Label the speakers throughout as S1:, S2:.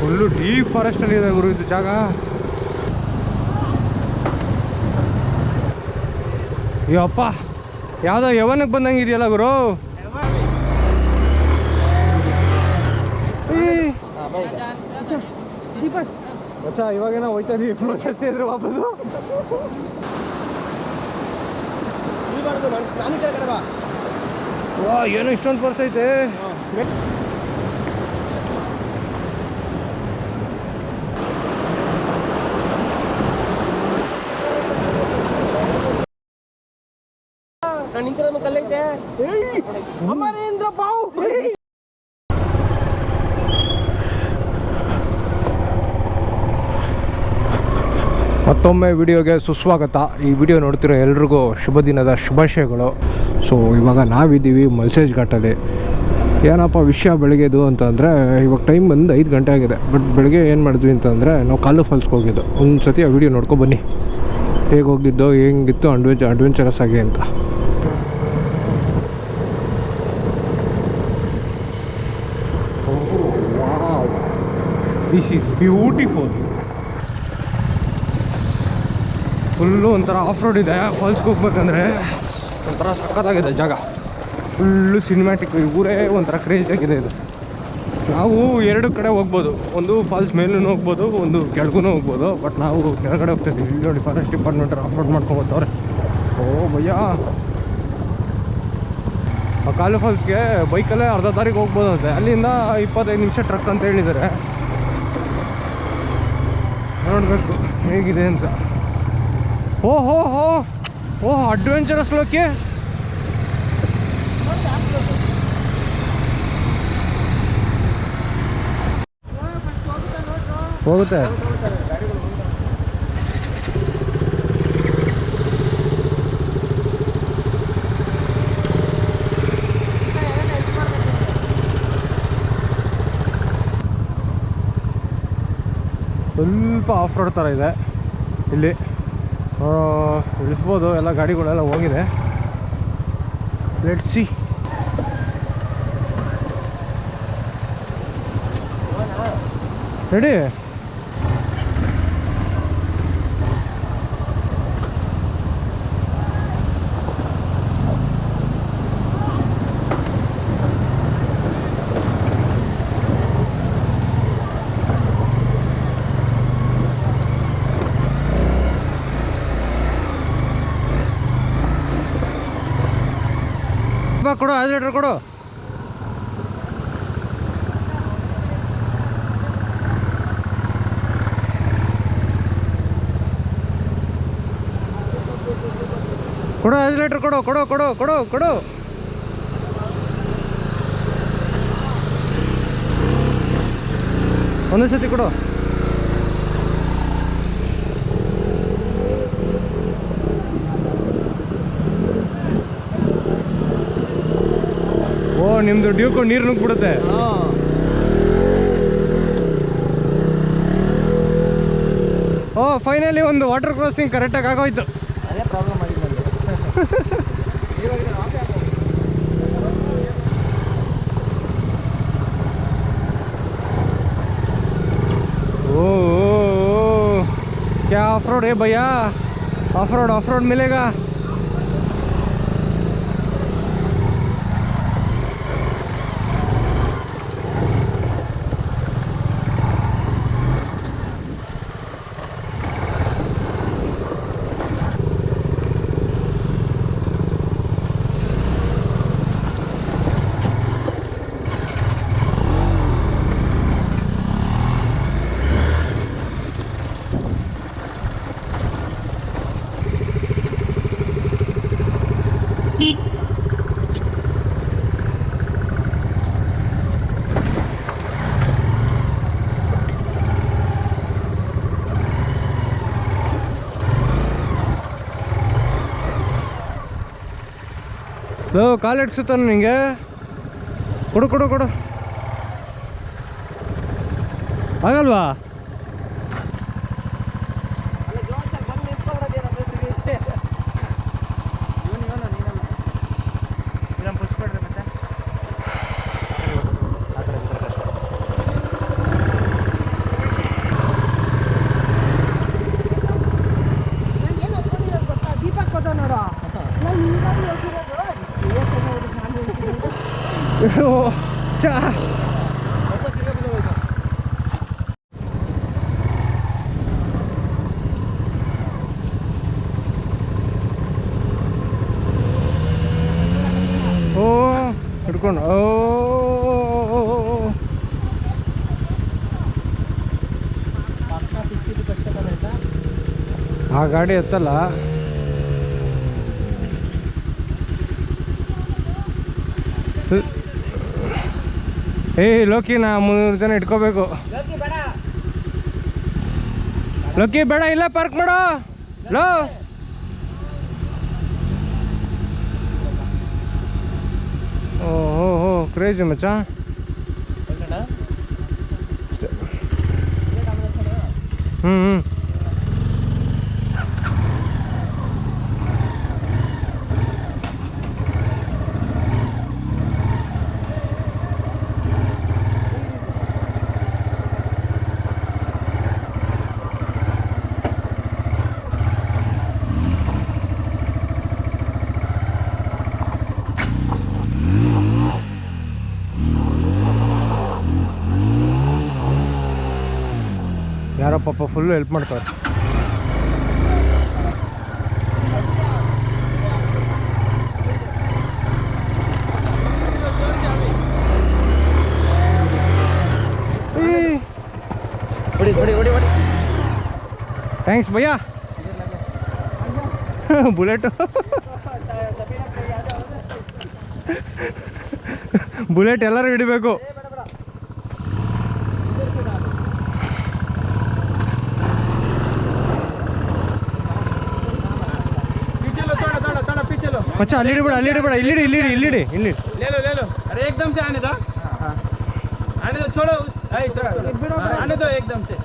S1: Full deep ಫಾರೆಸ್ಟಲ್ಲಿ ಇದೆ ಗುರು ಇದು ಜಾಗ. ಅಯ್ಯಪ್ಪ ಯಾವುದೋ ಯವನಕ್ಕೆ ಬಂದಂಗೆ ಇದೆಯಲ್ಲ ಗುರು? ಮಚ್ಚ ಇವಾಗೇನೋ ಹೋಯ್ತಾ ಇದೀವಿ ಫ್ಲೋ ಜಾಸ್ತಿ ಇದ್ರೆ ವಾಪಸ್ಸು. ಏನೋ ಇಷ್ಟೊಂದು ಪರ್ಸ್ ಐತೆ.
S2: ಅಮರೇಂದ್ರ ಬಾವು
S1: ಮತ್ತೊಮ್ಮೆ ವಿಡಿಯೋಗೆ ಸುಸ್ವಾಗತ. ಈ ವಿಡಿಯೋ ನೋಡ್ತಿರೋ ಎಲ್ರಿಗೂ ಶುಭ ದಿನದ ಶುಭಾಶಯಗಳು. ಸೊ ಇವಾಗ ನಾವಿದ್ದೀವಿ ಮಲ್ಸೇಜ್ ಘಾಟಲ್ಲಿ. ಏನಪ್ಪ ವಿಷಯ ಬೆಳಗ್ಗೆದು ಅಂತಂದರೆ ಇವಾಗ ಟೈಮ್ ಬಂದು ಐದು ಗಂಟೆ ಆಗಿದೆ. ಬಟ್ ಬೆಳಗ್ಗೆ ಏನು ಮಾಡಿದ್ವಿ ಅಂತಂದರೆ ನಾವು ಕಾಲು ಫಾಲ್ಸ್ಗೆ ಹೋಗಿದ್ದು. ಒಂದು ಸತಿ ಆ ವಿಡಿಯೋ ನೋಡ್ಕೊ ಬನ್ನಿ. ಹೇಗೆ ಹೋಗಿದ್ದು, ಹೆಂಗಿತ್ತು ಅಡ್ವೆಂಚ ಅಡ್ವೆಂಚರಸ್ ಆಗಿ ಅಂತ. ದಿಸ್ ಈಸ್ ಬ್ಯೂಟಿಫುಲ್ ಫುಲ್ಲು ಒಂಥರ ಆಫ್ ರೋಡ್ ಇದೆ ಫಾಲ್ಸ್ಗೆ ಹೋಗ್ಬೇಕಂದ್ರೆ ಒಂಥರ ಸಖತ್ತಾಗಿದೆ ಜಾಗ. ಫುಲ್ಲು ಸಿನಿಮ್ಯಾಟಿಕ್ ಊರೇ ಒಂಥರ ಕ್ರೇಜ್ ಆಗಿದೆ ಇದು. ನಾವು ಎರಡು ಕಡೆ ಹೋಗ್ಬೋದು, ಒಂದು ಫಾಲ್ಸ್ ಮೇಲೂ ಹೋಗ್ಬೋದು, ಒಂದು ಕೆಳಗೂ ಹೋಗ್ಬೋದು ಬಟ್ ನಾವು ಕೆಳಗಡೆ ಹೋಗ್ತಿದ್ದೀವಿ. ಇಲ್ಲಿ ನೋಡಿ ಫಾರೆಸ್ಟ್ ಡಿಪಾರ್ಟ್ಮೆಂಟ್ ಆಫ್ ರೋಡ್ ಮಾಡ್ಕೊಂಡು ಹೋಗ್ತವ್ರೆ. ಓ ಭಯ್ಯ. ಕಾಲು ಫಾಲ್ಸ್ಗೆ ಬೈಕಲ್ಲೇ ಅರ್ಧ ತಾರೀಕು ಹೋಗ್ಬೋದು ಅಂತೆ ಅಲ್ಲಿಂದ ಇಪ್ಪತ್ತೈದು ನಿಮಿಷ ಟ್ರಕ್ ಅಂತ ಹೇಳಿದ್ದಾರೆ. ನೋಡಬೇಕು ಹೇಗಿದೆ ಅಂತ. ಓ ಹೋ ಹೋ. ಓ ಅಡ್ವೆಂಚರಸ್ ಲೋಕೆ. ಹೋಗುತ್ತೆ? ಸ್ವಲ್ಪ ಆಫ್ ರೋಡ್ ಥರ ಇದೆ. ಇಲ್ಲಿ ಇಳಿಸ್ಬೋದು. ಎಲ್ಲ ಗಾಡಿಗಳೆಲ್ಲ ಹೋಗಿದೆ. ಲೆಟ್ಸಿ ರೆಡಿ ಬಾ ಲೀಟ್ರ್ ಕೊಡು. ಕೊಡು ಐದು ಲೀಟ್ರ್ ಕೊಡು ಕೊಡು ಕೊಡು ಕೊಡು ಕೊಡು. ಒಂದೇ ಸತಿ ಕೊಡು. ನಿಮ್ಮದು ಡ್ಯೂಕು ನೀರು ನುಗ್ಬಿಡುತ್ತೆ ಓ ಫೈನಲಿ ಒಂದು ವಾಟರ್ ಕ್ರಾಸಿಂಗ್ ಕರೆಕ್ಟಾಗಿ ಆಗೋಯ್ತು.
S2: ಓಹ್ ಪ್ರಾಬ್ಲಮ್
S1: ಓ ಕ್ಯಾ ಆಫ್ ರೋಡ್ ಏ ಭಯ್ಯಾ? ಆಫ್ ರೋಡ್ ಆಫ್ ರೋಡ್ ಮಿಲೇಗಾ? ಲೋ ಕಾಲು ಇಡ್ಸುತ್ತಾನೆ ನಿಂಗೆ. ಕೊಡು ಕೊಡು ಕೊಡು. ಆಗಲ್ವಾ
S2: ಅಲ್ಲ ಜೋನ್ಸನ್ ಬಂದು ನಿಂತ್ಕೊಂಡ್ಬಿಡೋದೇನೋ ಬಸ್ಸಿಗೆ. ಇವ್ನು ಇವನು ನೀನಲ್ಲ. ಇದನ್ನ ಪುಷ್ಪಡ್ರಿ ಮತ್ತೆ ಆ ಕಡೆ ಈ ಕಡೆ ಕಷ್ಟ.
S1: ಚಾ ಓ ಹಿಡ್ಕೊಂಡು. ಓ ಆ ಗಾಡಿ ಎತ್ತಲ್ಲ. ಏಯ್ ಲೋಕಿನ ಮುನ್ನೂರು ಜನ ಇಟ್ಕೋಬೇಕು. ಲೋಕಿ ಬೇಡ. ಇಲ್ಲ ಪಾರ್ಕ್ ಮಾಡೋ. ಲೋ. ಓ ಹೋ ಹೋ ಕ್ರೇಜಿ ಮಚ್ಚ ಹ್ಞೂ ಹ್ಞೂ ಯಾರೋ ಪಾಪ ಫುಲ್ಲು ಹೆಲ್ಪ್ ಮಾಡ್ತಾರೆ. ಥ್ಯಾಂಕ್ಸ್ ಭಯ್ಯ. ಬುಲೆಟು ಬುಲೆಟ್ ಎಲ್ಲರೂ ಹಿಡಿಬೇಕು. ಮಚ್ಚ ಅಲ್ಲಿ ಹಿಡಿಬೇಡ ಅಲ್ಲಿ ಹಿಡಿಬೇಡ ಇಲ್ಲಿಡಿ ಇಲ್ಲಿಡಿ ಇಲ್ಲಿಡಿ ಇಲ್ಲಿ
S2: ले लो ले लो अरे एकदम से आने दो आने दो छोड़ो हाँ, आने दो एकदम से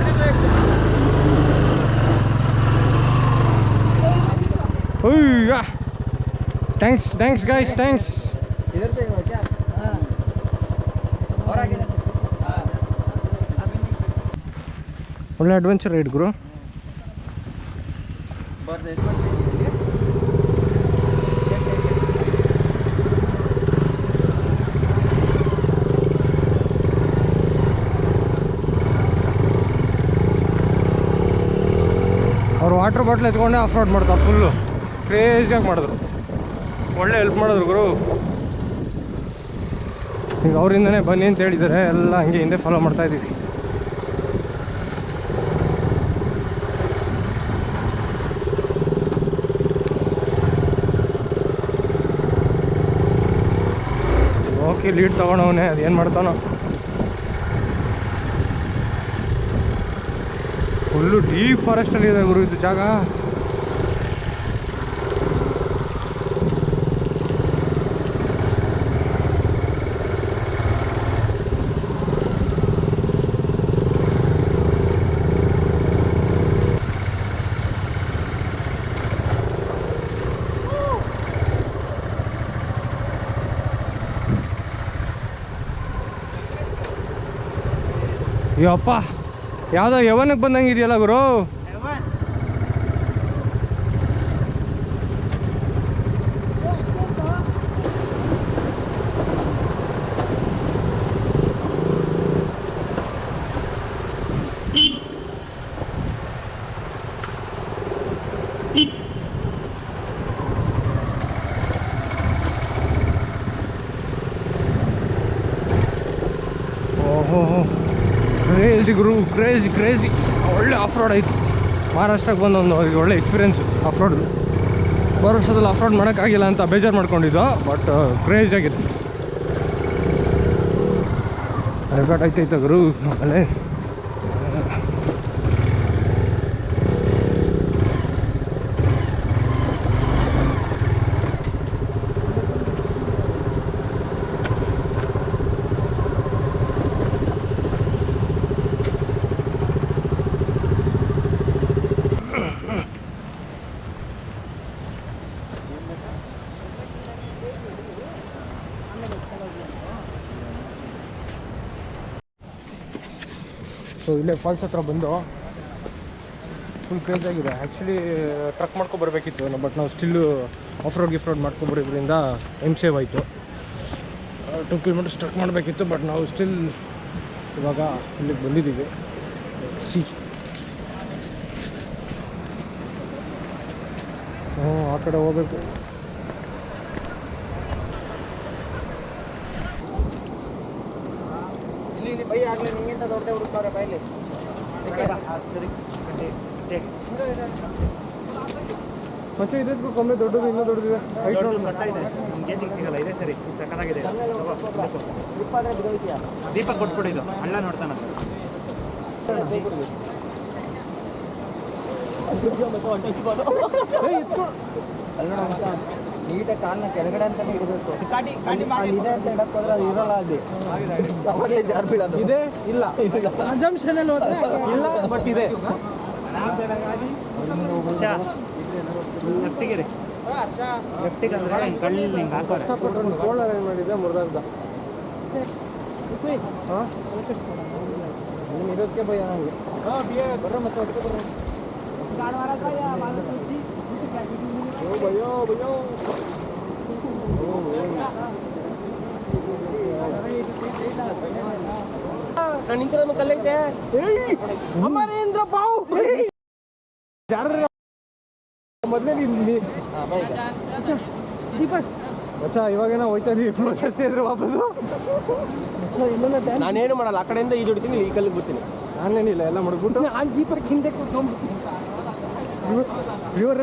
S2: आने दो एकदम
S1: ಥ್ಯಾಂಕ್ಸ್ ಥ್ಯಾಂಕ್ಸ್ ಗೈಸ್ ಥ್ಯಾಂಕ್ಸ್
S2: इधर से हो क्या और आगे
S1: ಒಳ್ಳೆ ಅಡ್ವೆಂಚರ್ ರೈಡ್ ಗುರು ಅವ್ರು ವಾಟರ್ ಬಾಟ್ಲ್ ಎತ್ಕೊಂಡೆ ಆಫ್ ರೋಡ್ ಮಾಡ್ತಾರೆ ಫುಲ್ಲು. ಕ್ರೇಜಿಯಾಗಿ ಮಾಡಿದ್ರು. ಒಳ್ಳೆ ಹೆಲ್ಪ್ ಮಾಡಿದ್ರು ಗುರು. ಈಗ ಅವರಿಂದನೇ ಬನ್ನಿ ಅಂತ ಹೇಳಿದ್ದಾರೆ. ಎಲ್ಲ ಹಂಗೆ ಹಿಂದೆ ಫಾಲೋ ಮಾಡ್ತಾ ಇದ್ದೀವಿ. ಓಕೆ ಲೀಡ್ ತಗೊಂಡವನೇ ಅದು ಏನು ಮಾಡ್ತಾನೋ. ಫುಲ್ಲು ಡೀಪ್ ಫಾರೆಸ್ಟಲ್ಲಿ ಇದೆ ಗುರು ಇದು ಜಾಗ. ಯಪ್ಪ. ಯಾವುದೋ ಯವನಕ್ಕೆ ಬಂದಂಗೆ ಇದೆಯಲ್ಲ ಗುರು ಓಹೋ ಕ್ರೇಜಿ ಗುರು ಕ್ರೇಜಿ ಕ್ರೇಜಿ ಒಳ್ಳೆ ಆಫ್ ರೋಡ್ ಆಯಿತು ಮಹಾರಾಷ್ಟ್ರಕ್ಕೆ ಬಂದು ಒಂದು ಒಳ್ಳೆ ಎಕ್ಸ್ಪೀರಿಯೆನ್ಸ್ ಆಫ್ ರೋಡ್ ಬರೋ ವರ್ಷದಲ್ಲಿ ಆಫ್ ರೋಡ್ ಮಾಡೋಕ್ಕಾಗಿಲ್ಲ ಅಂತ ಬೇಜಾರು ಮಾಡ್ಕೊಂಡಿದ್ದು ಬಟ್ ಕ್ರೇಜ್ ಆಗಿದೆ. ಐತೆ ಗುರು ಆಮೇಲೆ ಸೊ ಇಲ್ಲೇ ಫಾಲ್ಸ್ ಹತ್ರ ಬಂದು ಫುಲ್ ಕ್ರೇಜ್ ಆಗಿದೆ. ಆ್ಯಕ್ಚುಲಿ ಟ್ರಕ್ ಮಾಡ್ಕೊ ಬರಬೇಕಿತ್ತು ಬಟ್ ನಾವು ಸ್ಟಿಲ್ಲು ಆಫ್ ರೋಡ್ ಗಿಫ್ ರೋಡ್ ಮಾಡ್ಕೊಬರೋದ್ರಿಂದ ಎಂ ಸೇವ್ ಆಯಿತು. ಟು ಕಿಲೋಮೀಟರ್ಸ್ ಟ್ರಕ್ ಮಾಡಬೇಕಿತ್ತು ಬಟ್ ನಾವು ಸ್ಟಿಲ್ ಇವಾಗ ಇಲ್ಲಿಗೆ ಬಂದಿದ್ದೀವಿ. ಸಿ ಹ್ಞೂ ಆ ಕಡೆ ಹೋಗ್ಬೇಕು
S3: ಇಲ್ಲಿ ಇಲ್ಲಿ ಬೈ ಆಗ್ಲಿ ನಿಂಗಿಂತ ದೊಡ್ಡದೇ ಹುಡುಕ್ತಾರೆ ಬೈಲಿ. ಸರಿ.
S1: ಮತ್ತೆ ಇದಕ್ಕೂ ಕಮ್ಮಿ ದೊಡ್ಡದು ಇನ್ನೂ ದೊಡ್ಡದಿದೆ. ಹೈಟ್
S4: ಸೊಟ್ಟ ಇದೆ. ಗೇಜಿಂಗ್ ಸಿಗಲ್ಲ. ಇದೆ ಸರಿ. ಇದು ಸಕ್ಕತ್ತಾಗಿದೆ. ದೀಪ ಕೊಟ್ಬಿಡು ಇದು. ಹಳ್ಳ ನೋಡ್ತಾನ.
S3: ಅಲ್ಲಿ ನೋಡು ಮಚ್ಚ ಕಾಲ್ನ ಕೆಳಗಡೆ ಅಂತಾನೆ ಇರಬೇಕು ಇದೆ ಅಂತ ಹೋದ್ರೆ ಅದು ಇರಲ್ಲ ಅಲ್ಲಿ. ಅವಾಗಲೇ ಜಾರ್ ಬೀಳೋದು
S1: ಇದೆ? ಇಲ್ಲ.
S3: ಅಜಂಪ್ಷನ್ ಅಲ್ಲಿ ಹೋದ್ರೆ
S1: ಇಲ್ಲ ಬಟ್ ಇದೆ.
S4: ಲೆಫ್ಟಿಗೆ ರೀ. ಲೆಫ್ಟಿಗೆ ಅಂದ್ರೆ ಹಿಂಗೆ ಕಣ್ಣಲ್ಲಿ ಹಿಂಗೆ ಹಾಕೋರೆ?
S1: ಏನು ಮಾಡಿದೆ ಮುರಿದಾರ್ದ ಹಾಂ ನೀನು ಇರೋದಕ್ಕೆ ಭಯ ನನಗೆ ಬರ್ರ ಮತ್ತೆ ಹೊಟ್ಟೆ ಬರ್ರ ನಾನು ನಿಂತಿರೋದು ಕಲ್ಲೈತೆ ಅಮರೇಂದ್ರ ಬಾವು ಮೊದಲೇ ದೀಪಕ್ ಮಚ್ಚ ಇವಾಗೇನೋ ಹೋಯ್ತಾ ಇದೀವಿ ಪ್ರೋಸೆಸ್ ಇದ್ರೆ ವಾಪಸ್ಸು ನಾನೇನು ಮಾಡಲ್ಲ ಆ ಕಡೆಯಿಂದ ಈ ಹೊಡಿತೀನಿ ಈ ಕಲ್ಲಿಗೆ ಬರ್ತೀನಿ. ನಾನೇನಿಲ್ಲ ಎಲ್ಲ ಮಾಡ್ಬಿಟ್ಟು. ನಾನು ದೀಪಕ್ ಹಿಂದೆ ಕೂತ್ಕೊಂಡ್ಬಿಡ್ತೀನಿ. ಇವ್ರ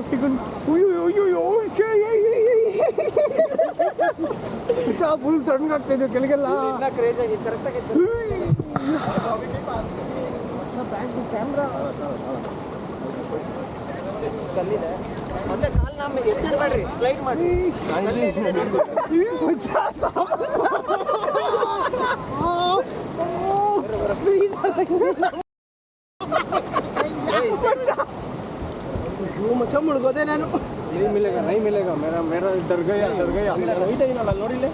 S1: ಫುಲ್ ತಣ್ಣಗಾಗ್ತಾ ಇದೆ ಕೆಳಗೆಲ್ಲ
S3: ಇನ್ನ ಕ್ರೇಜ್ ಆಗಿತ್ತು ಕರೆಕ್ಟ್ ಆಗಿತ್ತು
S1: ಕ್ಯಾಮ್ರಾ
S3: ಕಲ್ಲಿದೆ ಮತ್ತೆ ಕಾಲ್ ನಮಗೆ ಎತ್ತಿಡ್ಬೇಡ್ರಿ ಸ್ಲೈಡ್ ಮಾಡಿ ಕಲ್ಲಿ ಎಲ್ಲಿದೆ ನೋಡ್ಬಿಟ್ಟು. ಏಯ್, ಸರಿ.
S1: ಲಕ್ಷ ಮುಳುಗೋದೆ ನಾನು.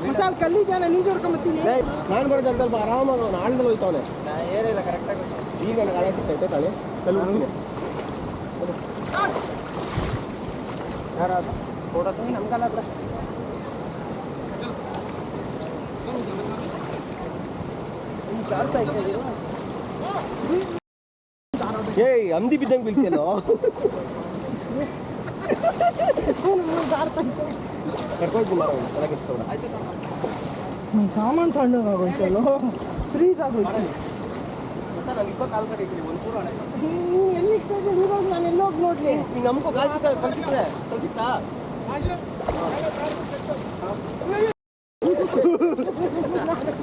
S3: ಮಸಾಲ ನೀ ಜೋಡ್ಕೊಂಬತ್ತೀನಿ
S1: ನಾನು ಬರೋ ಆಳ್ದಲ್ಲಿ ಹೋಯ್ತವನೆ
S3: ಏರಿಲ್ಲ ಕರೆಕ್ಟಾಗಿ
S1: ಈಗ ನನಗೆ ಹಳೆ ಕಲ್ಲು
S3: ಬಿಡ
S1: ಏಯ್ ಅಂದಿ ಬಿದ್ದಂಗೆ ಬಿಲ್ತೇನೋ ಚೆನ್ನಾಗಿ
S3: ಸಾಮಾನು ತಣ್ಣಗಾಗೋಯ್ತಲ್ಲೋ? ಫ್ರೀಸ್ ಆಗೋಯ್ತು.
S1: ನಾನು
S3: ಎಲ್ಲಿ ಇರ್ತಾ ಇದ್ದೀನಿ ಇವಾಗ ನಾನು ಎಲ್ಲೋಗಿ ನೋಡ್ಲಿ?
S1: ನಮಗೂ ಕಳ್ಸಿಕ್ತಾ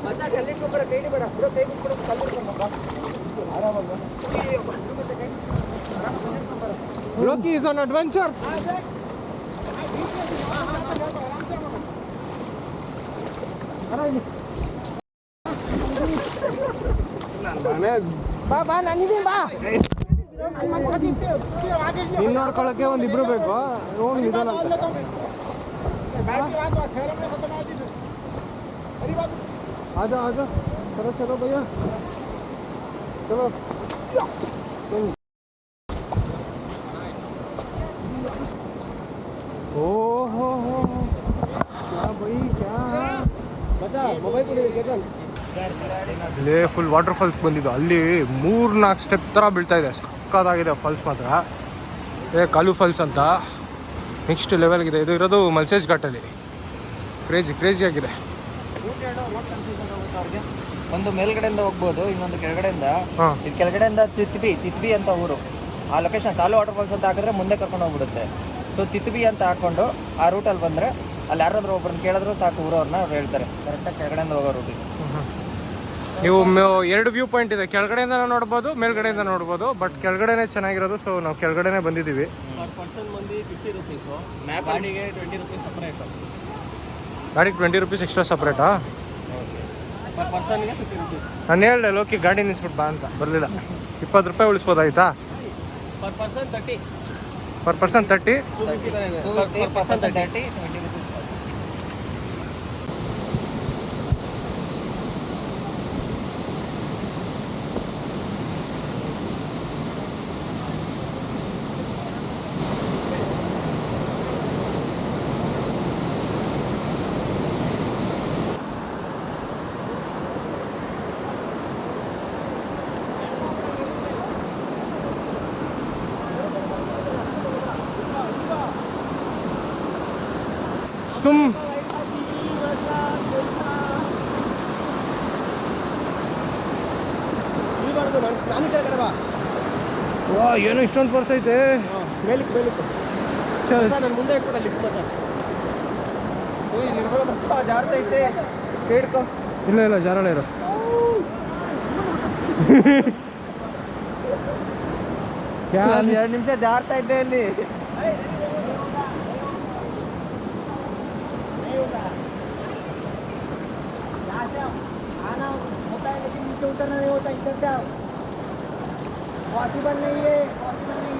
S3: ಮಚ್ಚ ಕಲ್ಲಿಟ್ಕೊಂಬರ ಕೈ ಬೇಡ ಬಿಡೋ ಕೈ ಬಿಟ್ಬಿಡು ಕಲ್ಲಿಟ್ಕೊಂಬ
S1: Loki is on adventure.
S3: ಬಾ ಬಾ ನಾನಿದ್ದೀನಿ ಬಾ
S1: ನಿನ್ನ ನೋಡ್ಕೊಳಕ್ಕೆ ಒಂದು ಇಬ್ರು ಬೇಕು ಹೋಗಿ ನಿಧಾನ ಅಂತ. ಆಜಾ ಆಜಾ ಚಲೋ ಚಲೋ ಭಯ್ಯ ಚಲೋ ಇಲ್ಲೇ ಫುಲ್ ವಾಟರ್ ಫಾಲ್ಸ್ ಬಂದಿದ್ದು. ಅಲ್ಲಿ ಮೂರು ನಾಲ್ಕು ಸ್ಟೆಪ್ ಥರ ಬೀಳ್ತಾ ಇದೆ. ಸಕ್ಕತ್ತಾಗಿದೆ ಫಾಲ್ಸ್ ಮಾತ್ರ. ಏ ಕಾಲು ಫಾಲ್ಸ್ ಅಂತ. ನೆಕ್ಸ್ಟ್ ಲೆವೆಲ್ಗಿದೆ ಇದು ಇರೋದು ಮಲ್ಸೇಜ್ ಘಾಟಲ್ಲಿ ಕ್ರೇಜಿ ಕ್ರೇಜಿ ಆಗಿದೆ.
S3: ಒಂದು ಮೇಲ್ಗಡೆಯಿಂದ ಹೋಗ್ಬೋದು ಇನ್ನೊಂದು ಕೆಳಗಡೆಯಿಂದ. ಇದು ಕೆಳಗಡೆಯಿಂದ ತಿತ್ಬಿ ತಿತ್ಬಿ ಅಂತ ಊರು. ಆ ಲೊಕೇಶನ್ ಕಾಲು ವಾಟರ್ ಫಾಲ್ಸ್ ಅಂತ ಹಾಕಿದ್ರೆ ಮುಂದೆ ಕರ್ಕೊಂಡು ಹೋಗ್ಬಿಡುತ್ತೆ. ಸೊ ತಿತ್ಬಿ ಅಂತ ಹಾಕೊಂಡು ಆ ರೂಟಲ್ಲಿ ಬಂದರೆ ಅಲ್ಲಿ ಯಾರಾದ್ರು ಒಬ್ಬರನ್ನ ಕೇಳಿದ್ರು ಸಾಕು ಊರವ್ರನ್ನ ಅವ್ರು ಹೇಳ್ತಾರೆ. ಕರೆಕ್ಟಾಗಿ ಕೆಳಗಡೆಯಿಂದ ಹೋಗೋ ರೂಟಿಗೆ
S1: ನೀವು ಮ- ಎರಡು ವ್ಯೂ ಪಾಯಿಂಟ್ ಇದೆ. ಕೆಳಗಡೆಯಿಂದ ನೋಡ್ಬೋದು ಮೇಲ್ಗಡೆಯಿಂದ ನೋಡ್ಬೋದು ಬಟ್ ಕೆಳಗಡೆನೇ ಚೆನ್ನಾಗಿರೋದು ಸೊ ನಾವು ಕೆಳಗಡೆನೇ ಬಂದಿದ್ದೀವಿ.
S4: ಪರ್ಸನ್ ಬಂದು ಫಿಫ್ಟಿ ರುಪೀಸು ಗಾಡಿಗೆ ಟ್ವೆಂಟಿ ರುಪೀಸ್ ಸಪ್ರೇಟ್
S1: ಗಾಡಿಗೆ ಟ್ವೆಂಟಿ ರುಪೀಸ್ ಎಕ್ಸ್ಟ್ರಾ ಸಪ್ರೇಟಾ
S4: ಪರ್ ಪರ್ಸನ್ಗೆ ಫಿಫ್ಟಿ ರುಪೀಸ್
S1: ನಾನು ಹೇಳ್ದೆ ಲೋಕಿ ಗಾಡಿ ನಿಲ್ಸ್ಬಿಟ್ಟು ಬಾ ಅಂತ. ಬರಲಿಲ್ಲ. ಇಪ್ಪತ್ತು ರೂಪಾಯಿ ಉಳಿಸ್ಬೋದಾಯ್ತಾ? Per
S4: person thirty
S3: per person thirty two fifty
S1: two thirty twenty ಇಷ್ಟೊಂದು ಪರ್ಸ್ ಐತೆ.
S4: ಮೇಲಕ್ಕೆ ಮೇಲಕ್ಕೆ.
S1: ಚಲ್
S4: ನಾನು ಮುಂದೆ ಇಟ್ಬಿಡ ಲಿಫ್ಟ್ ಜಾರ್ತಾ
S3: ಜಾರ್ತೈತೆ ಕೇಳ್ಕೊ.
S1: ಇಲ್ಲ ಇಲ್ಲ ಜಾರಳ ಇರೋ.
S3: ನಾನು ಎರಡು ನಿಮಿಷ ಜಾರ್ತಾ ಇದ್ದೆ ಅಲ್ಲಿ.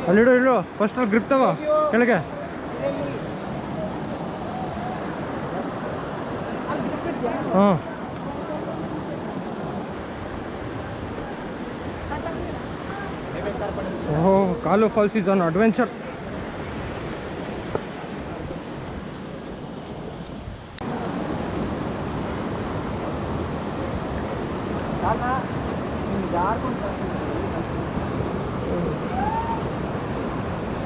S1: ಅಲ್ಲಿಡು ಇಡು ಫಸ್ಟ್ ಗ್ರಿಪ್ ತಗೋ. ಕೆಳಗೆ. ಹಾಂ ಓಹೋ ಕಾಲು ಫಾಲ್ಸ್ ಇಸ್ ಆನ್ ಅಡ್ವೆಂಚರ್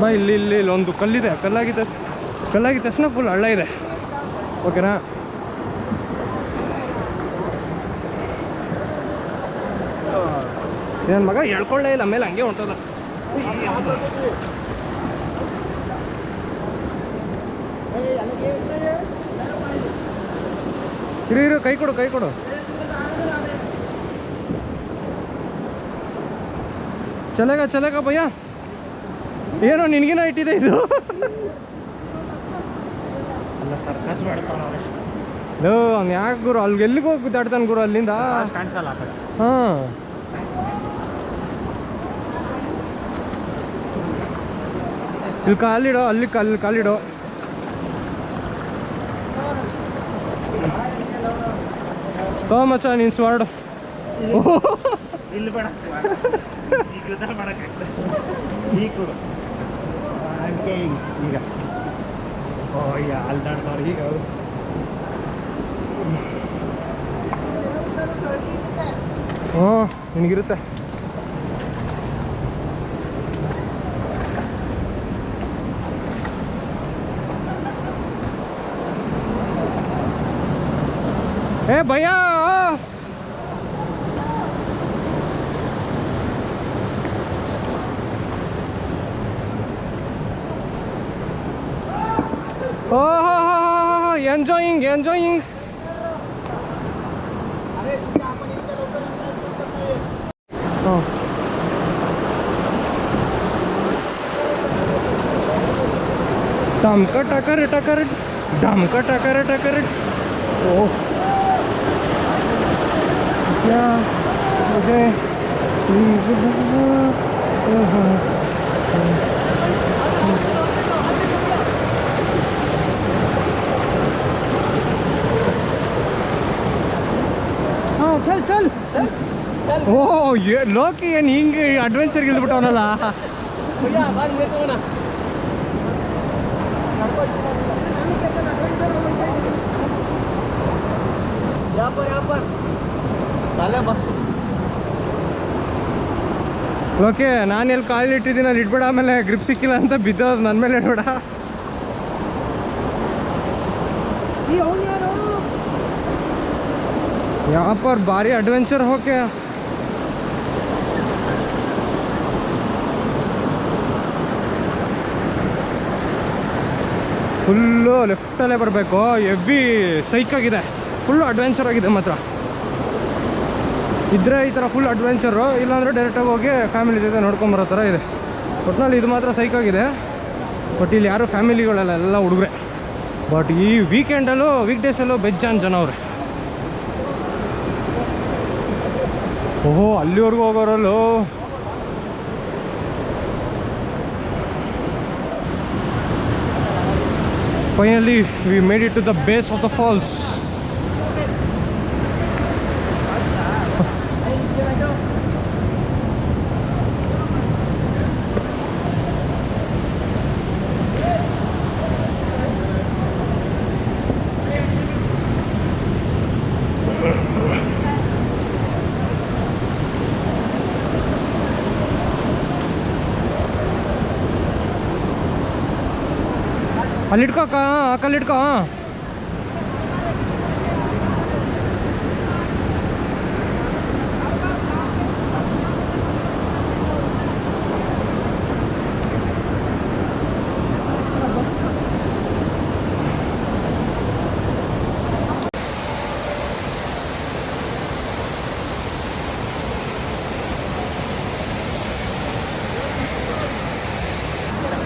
S1: ಬಾ, ಇಲ್ಲಿ ಇಲ್ಲಿ ಇಲ್ಲಿ ಒಂದು ಕಲ್ಲಿದೆ. ಕಲ್ಲಾಗಿದ್ದ ಕಲ್ಲಾಗಿದ್ದ ತಕ್ಷಣ ಫುಲ್ ಹಳ್ಳ ಇದೆ. ಓಕೆನಾ ನನ್ನ ಮಗ ಹೇಳ್ಕೊಳ್ಳೇ ಇಲ್ಲ, ಮೇಲೆ ಹಂಗೆ ಹೊಂಟದ. ಇರು ಇರು, ಕೈ ಕೊಡು ಕೈ ಕೊಡು. ಚಲೇಗ ಚಲೇಗ ಭಯ್ಯ. ಏನೋ ನಿನಗೇನೋ ಇಟ್ಟಿದೆ ಇದು?
S4: ಅಲ್ಲ ಸರ್ಕಸ್ ಮಾಡ್ತಾನೆ
S1: ಲೋ ಅವ್ನು ಯಾಕೆ ಗುರು? ಅಲ್ಲಿಗೆ ಎಲ್ಲಿಗೆ ಹೋಗಿ ದಾಟ್ತಾನೆ ಗುರು ಅಲ್ಲಿಂದ? ಹಾಂ. ಇಲ್ಲಿ ಕಾಲಿಡೋ ಅಲ್ಲಿ ಕಲ್ ಕಾಲಿಡೋ. ತೋ ಮಚ್ಚ ನೀನು ಸ್ವಾರ್ಡ್.
S4: ಇಲ್ಲಿ. ಬೇಡ ಈಗ ಹಂಗೆ ಈಗ. ಈಗ ಓ ಈಗ ಅಲ್ದಾಡ್ದವ್ರು ಈಗ ಅವ್ರು
S1: ಹ್ಞೂ ನಿನಗಿರುತ್ತೆ. ಏ ಭಯ್ಯ! enjoying, enjoying. Oh. धमका टकर टकर धमका टकर टकर ओ क्या ಚಲ್ ಚಲ್. ಓ ಲೋಕಿ ಏನ್ ಹಿಂಗೆ ಅಡ್ವೆಂಚರ್ಗೆ ಇಲ್ಬಿಟ್ಟವನಲ್ಲ ಓಕೆ ನಾನು ಎಲ್ಲಿ ಕಾಲಿಟ್ಟಿದ್ದೀನಿ ಅಲ್ಲಿ ಇಟ್ಬೇಡ ಆಮೇಲೆ ಗ್ರಿಪ್ ಸಿಕ್ಕಿಲ್ಲ ಅಂತ ಬಿದ್ದೋದು ನನ್ನ ಮೇಲೆ ಇಟ್ಬಿಡ यहाँ पर भारी एडवेंचर हो क्या ಫುಲ್ಲು ಲೆಫ್ಟಲ್ಲೇ ಬರಬೇಕು ಎವ್ವಿ ಸೈಕ್ ಆಗಿದೆ ಫುಲ್ಲು ಅಡ್ವೆಂಚರ್ ಆಗಿದೆ ಮಾತ್ರ ಇದ್ರೆ ಈ ಥರ ಫುಲ್ ಅಡ್ವೆಂಚರು ಇಲ್ಲಾಂದರೆ ಡೈರೆಕ್ಟಾಗಿ ಹೋಗಿ ಫ್ಯಾಮಿಲಿ ಜೊತೆ ನೋಡ್ಕೊಂಬರೋ ಥರ ಇದೆ ಒಟ್ಟಿನಲ್ಲಿ ಇದು ಮಾತ್ರ ಸೈಕ್ ಆಗಿದೆ ಬಟ್ ಇಲ್ಲಿ ಯಾರು ಫ್ಯಾಮಿಲಿಗಳೆಲ್ಲ ಎಲ್ಲ ಹುಡುಗ್ರೆ ಬಟ್ ಈ ವೀಕೆಂಡಲ್ಲೂ ವೀಕ್ ಡೇಸಲ್ಲೂ ಬೆಜ್ಜಾನ್ ಜನ ಅವ್ರೆ ಓಹೋ ಅಲ್ಲಿವರೆಗೂ ಹೋಗೋರಲ್ಲೂ? Finally we made it to the base of the falls ಅಲ್ಲಿಟ್ಕೋ ಅಕ್ಕ ಕಲ್ಲಿಟ್ಕೋ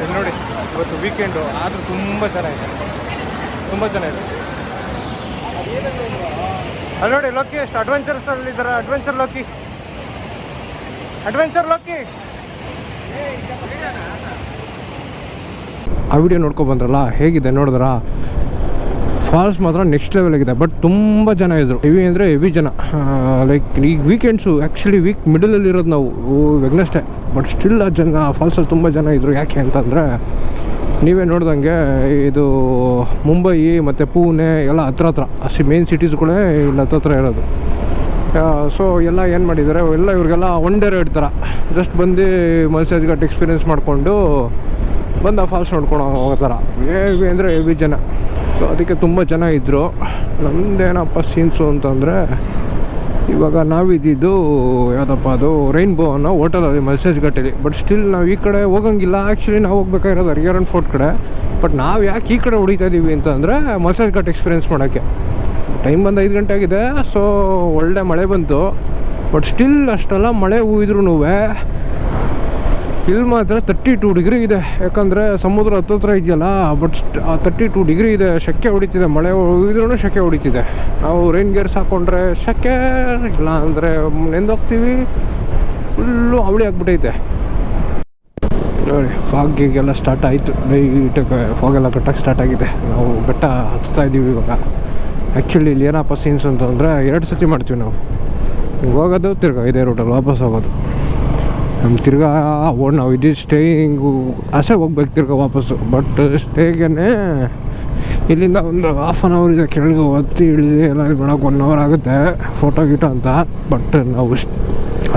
S1: ಇಲ್ಲಿ ನೋಡಿ ಇವತ್ತು ವೀಕೆಂಡು ಆದರೂ ತುಂಬ ಚೆನ್ನಾಗಿದೆ ತುಂಬ ಚೆನ್ನಾಗಿದೆ ಅಲ್ಲಿ ನೋಡಿ ಲೋಕಿ ಎಷ್ಟು ಅಡ್ವೆಂಚರ್ಸ್ ಅಲ್ಲಿ ಇದ್ದಾರೆ? ಅಡ್ವೆಂಚರ್ ಲೋಕಿ ಅಡ್ವೆಂಚರ್ ಲೋಕಿ ಆ ವಿಡಿಯೋ ನೋಡ್ಕೊ ಬಂದ್ರಲ್ಲ, ಹೇಗಿದೆ ನೋಡಿದ್ರ? ಫಾಲ್ಸ್ ಮಾತ್ರ ನೆಕ್ಸ್ಟ್ ಲೆವೆಲ್ ಆಗಿದೆ ಬಟ್ ತುಂಬ ಜನ ಇದ್ರು. ಹೆವಿ ಅಂದರೆ ಹೆವಿ ಜನ. ಲೈಕ್ ಈಗ ವೀಕೆಂಡ್ಸು ಆ್ಯಕ್ಚುಲಿ ವೀಕ್ ಮಿಡಲಲ್ಲಿ ಇರೋದು ನಾವು ವೆಗ್ನಷ್ಟೇ ಬಟ್ ಸ್ಟಿಲ್ ಆ ಜನ ಫಾಲ್ಸಲ್ಲಿ ತುಂಬ ಜನ ಇದ್ರು. ಯಾಕೆ ಅಂತಂದರೆ ನೀವೇ ನೋಡ್ದಂಗೆ ಇದು ಮುಂಬೈ ಮತ್ತು ಪೂನೆ ಎಲ್ಲ ಹತ್ರ ಹತ್ರ. ಅಷ್ಟು ಮೇನ್ ಸಿಟೀಸ್ಗಳೇ ಇಲ್ಲಿ ಹತ್ರ ಹತ್ರ ಇರೋದು. ಸೊ ಎಲ್ಲ ಏನು ಮಾಡಿದ್ದಾರೆ, ಎಲ್ಲ ಇವ್ರಿಗೆಲ್ಲ ಒನ್ ಡೇ ರೇಟ್ ಥರ. ಜಸ್ಟ್ ಬಂದು ಮಲ್ಸೇಜ್ ಘಾಟ್ ಎಕ್ಸ್ಪೀರಿಯೆನ್ಸ್ ಮಾಡಿಕೊಂಡು ಬಂದು ಆ ಫಾಲ್ಸ್ ನೋಡ್ಕೊಂಡು ಹೋಗೋ ಥರ ಹೇವಿ ಅಂದರೆ ಹೆವಿ ಜನ. ಸೊ ಅದಕ್ಕೆ ತುಂಬ ಜನ ಇದ್ದರು ನಮ್ಮದೇನಪ್ಪ ಸೀನ್ಸು ಅಂತಂದರೆ ಇವಾಗ ನಾವಿದ್ದಿದ್ದು ಯಾವುದಪ್ಪ ಅದು ರೈನ್ಬೋ ಅನ್ನೋ ಹೋಟೆಲಲ್ಲಿ ಮೆಸೇಜ್ ಘಟ್ಟಲ್ಲಿ ಬಟ್ ಸ್ಟಿಲ್ ನಾವು ಈ ಕಡೆ ಹೋಗಂಗಿಲ್ಲ. ಆ್ಯಕ್ಚುಲಿ ನಾವು ಹೋಗ್ಬೇಕಾಗಿರೋದು ಅರಿಯರನ್ ಫೋರ್ಟ್ ಕಡೆ. ಬಟ್ ನಾವು ಯಾಕೆ ಈ ಕಡೆ ಹೊಡಿತಾ ಇದ್ದೀವಿ ಅಂತಂದರೆ ಮಸಾಜ್ ಘಾಟ್ ಎಕ್ಸ್ಪೀರಿಯೆನ್ಸ್ ಮಾಡೋಕ್ಕೆ. ಟೈಮ್ ಬಂದು ಐದು ಗಂಟೆ ಆಗಿದೆ ಸೊ ಒಳ್ಳೆ ಮಳೆ ಬಂತು. ಬಟ್ ಸ್ಟಿಲ್ ಅಷ್ಟೆಲ್ಲ ಮಳೆ ಹೂವಿದ್ರೂ ಇಲ್ಲಿ ಮಾತ್ರ ತರ್ಟಿ ಟೂ ಡಿಗ್ರಿ ಇದೆ. ಯಾಕಂದರೆ ಸಮುದ್ರ ಹತ್ತತ್ರ ಇದೆಯಲ್ಲ ಬಟ್ ತರ್ಟಿ ಟು ಡಿಗ್ರಿ ಇದೆ ಸೆಕೆ ಹೊಡಿತಿದೆ, ಮಳೆ ಇದ್ರೂ ಶೆಕೆ ಹೊಡಿತಿದೆ. ನಾವು ರೈನ್ ಗೇರ್ಸ್ ಹಾಕ್ಕೊಂಡ್ರೆ ಶೆಕೆ ಇಲ್ಲ ಅಂದರೆ ನೆಂದೋಗ್ತೀವಿ ಫುಲ್ಲು ಅವಳಿ ಆಗ್ಬಿಟ್ಟೈತೆ ನೋಡಿ ಫಾಗಿಗೆಲ್ಲ ಸ್ಟಾರ್ಟ್ ಆಯಿತು. ಲೈಟಾಗಿ ಫಾಗೆಲ್ಲ ಕಟ್ಟಕ್ಕೆ ಸ್ಟಾರ್ಟ್ ಆಗಿದೆ. ನಾವು ಬೆಟ್ಟ ಹತ್ತಾ ಇದ್ದೀವಿ ಇವಾಗ. ಆ್ಯಕ್ಚುಲಿ ಇಲ್ಲಿ ಏನಪ್ಪ ಸೀನ್ಸ್ ಅಂತಂದರೆ ಎರಡು ಸತಿ ಮಾಡ್ತೀವಿ ನಾವು. ಹಿಂಗೆ ಹೋಗೋದು, ತಿರ್ಗಾ ಇದೇ ರೂಟಲ್ಲಿ ವಾಪಸ್ ಹೋಗೋದು. ನಮ್ಮ ತಿರ್ಗಾ ಓ, ನಾವು ಇದ್ದು ಸ್ಟೇಯಿಂಗು ಆಸೆ ಹೋಗ್ಬೇಕು ತಿರ್ಗಾ ವಾಪಸ್ಸು. ಬಟ್ ಸ್ಟೇಗೇ ಇಲ್ಲಿಂದ ಒಂದು ಹಾಫ್ ಆನ್ ಅವರ್ ಇದೆ, ಕೆಳಗೆ ಒತ್ತಿ ಇಳಿದು ಎಲ್ಲ ಬಿಡೋಕೆ ಒನ್ ಅವರ್ ಆಗುತ್ತೆ ಫೋಟೋ ಗೀಟ ಅಂತ. ಬಟ್ ನಾವು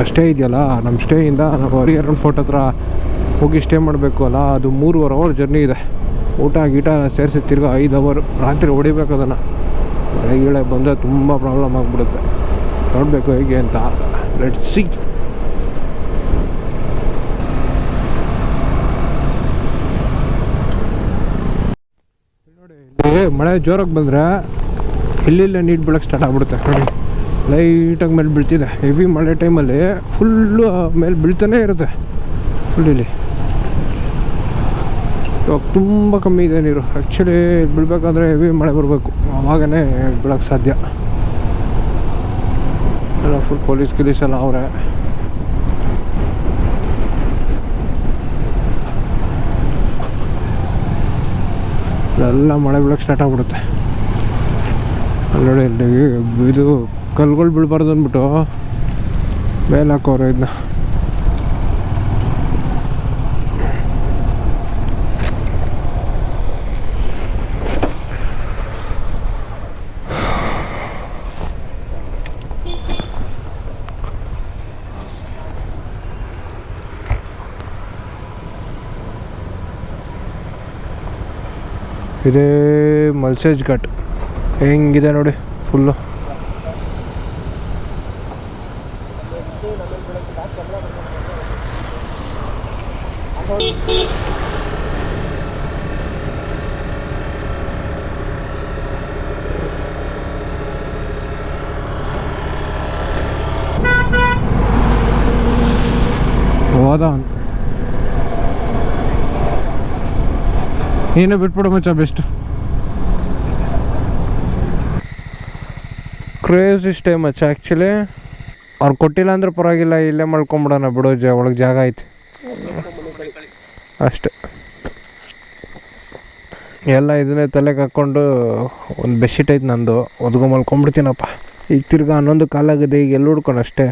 S1: ಸ್ಟೇ ಇದೆಯಲ್ಲ ನಮ್ಮ ಸ್ಟೇಯಿಂದ ನಾವು ಹರಿಹರನ್ ಫೋಟೋ ಹತ್ರ ಹೋಗಿ ಸ್ಟೇ ಮಾಡಬೇಕು ಅಲ್ಲ, ಅದು ಮೂರುವರೆ ಅವರ್ ಜರ್ನಿ ಇದೆ. ಊಟ, ಗೀಟ ಸೇರಿಸಿ ತಿರ್ಗಾ ಐದು ಅವರ್ ರಾತ್ರಿ ಹೊಡಿಬೇಕು ಅದನ್ನು. ಮಳೆ ಗಿಳೆ ಬಂದರೆ ತುಂಬ ಪ್ರಾಬ್ಲಮ್ ಆಗಿಬಿಡುತ್ತೆ. ನೋಡಬೇಕು ಹೇಗೆ ಅಂತ. ಲೆಟ್ ಸಿ ನೋಡಿ ಮಳೆ ಜೋರಾಗಿ ಬಂದರೆ ಇಲ್ಲಿಲ್ಲ ನೀಟ್ ಬೀಳಕ್ಕೆ ಸ್ಟಾರ್ಟ್ ಆಗ್ಬಿಡುತ್ತೆ. ನೋಡಿ ಲೈಟಾಗಿ ಮೇಲೆ ಬೀಳ್ತಿದೆ. ಹೆವಿ ಮಳೆ ಟೈಮಲ್ಲಿ ಫುಲ್ಲು ಮೇಲೆ ಬೀಳ್ತಾನೆ ಇರುತ್ತೆ. ಫುಲ್ ಇಲ್ಲಿ. ಇವಾಗ ತುಂಬ ಕಮ್ಮಿ ಇದೆ ನೀರು. ಆ್ಯಕ್ಚುಲಿ ಬೀಳ್ಬೇಕಾದ್ರೆ ಹೆವಿ ಮಳೆ ಬರಬೇಕು. ಆವಾಗನೇ ಬೀಳೋಕ್ಕೆ ಸಾಧ್ಯ. ಎಲ್ಲ ಫುಲ್ ಪೊಲೀಸ್ ಗಿಲೀಸ್ ಎಲ್ಲ ಅವರೇ. ಎಲ್ಲ ಮಳೆ ಬೀಳಕ್ಕೆ ಸ್ಟಾರ್ಟ್ ಆಗ್ಬಿಡುತ್ತೆ. ಅಲ್ಲಿ ನೋಡಿ ಇದು ಕಲ್ಗಳು ಬೀಳ್ಬಾರ್ದು ಅಂದ್ಬಿಟ್ಟು ಮೇಲೆ ಹಾಕೋರು ಇದನ್ನ ಇದೇ ಮಲ್ಸೇಜ್ ಘಾಟ್. ಹೆಂಗಿದೆ ನೋಡಿ ಫುಲ್ಲು ಹೋದ ಅವ್ನು. ನೀನೇ ಬಿಟ್ಬಿಡು ಮಚ್ಚ ಬೆಸ್ಟ್ ಕ್ರೇಜ್ ಇಷ್ಟೇ ಮಚ್ಚ ಆ್ಯಕ್ಚುಲಿ ಅವ್ರು ಕೊಟ್ಟಿಲ್ಲ ಅಂದ್ರೆ ಪರವಾಗಿಲ್ಲ, ಇಲ್ಲೇ ಮಾಡ್ಕೊಂಬಿಡೋಣ ಬಿಡೋ, ಜ, ಒಳಗೆ ಜಾಗ ಐತೆ. ಅಷ್ಟೆ. ಎಲ್ಲ ಇದನ್ನೇ ತಲೆಗೆ ಹಾಕ್ಕೊಂಡು ಒಂದು ಬೆಡ್ಶೀಟ್ ಐತೆ ನಂದು, ಒದ್ಗೊ ಮಲ್ಕೊಂಬಿಡ್ತೀನಪ್ಪ. ಈಗ ತಿರ್ಗಾ ಹನ್ನೊಂದು ಕಾಲಾಗಿದೆ, ಈಗ ಎಲ್ಲಿ ಹುಡ್ಕೊಂಡು ಅಷ್ಟೇ?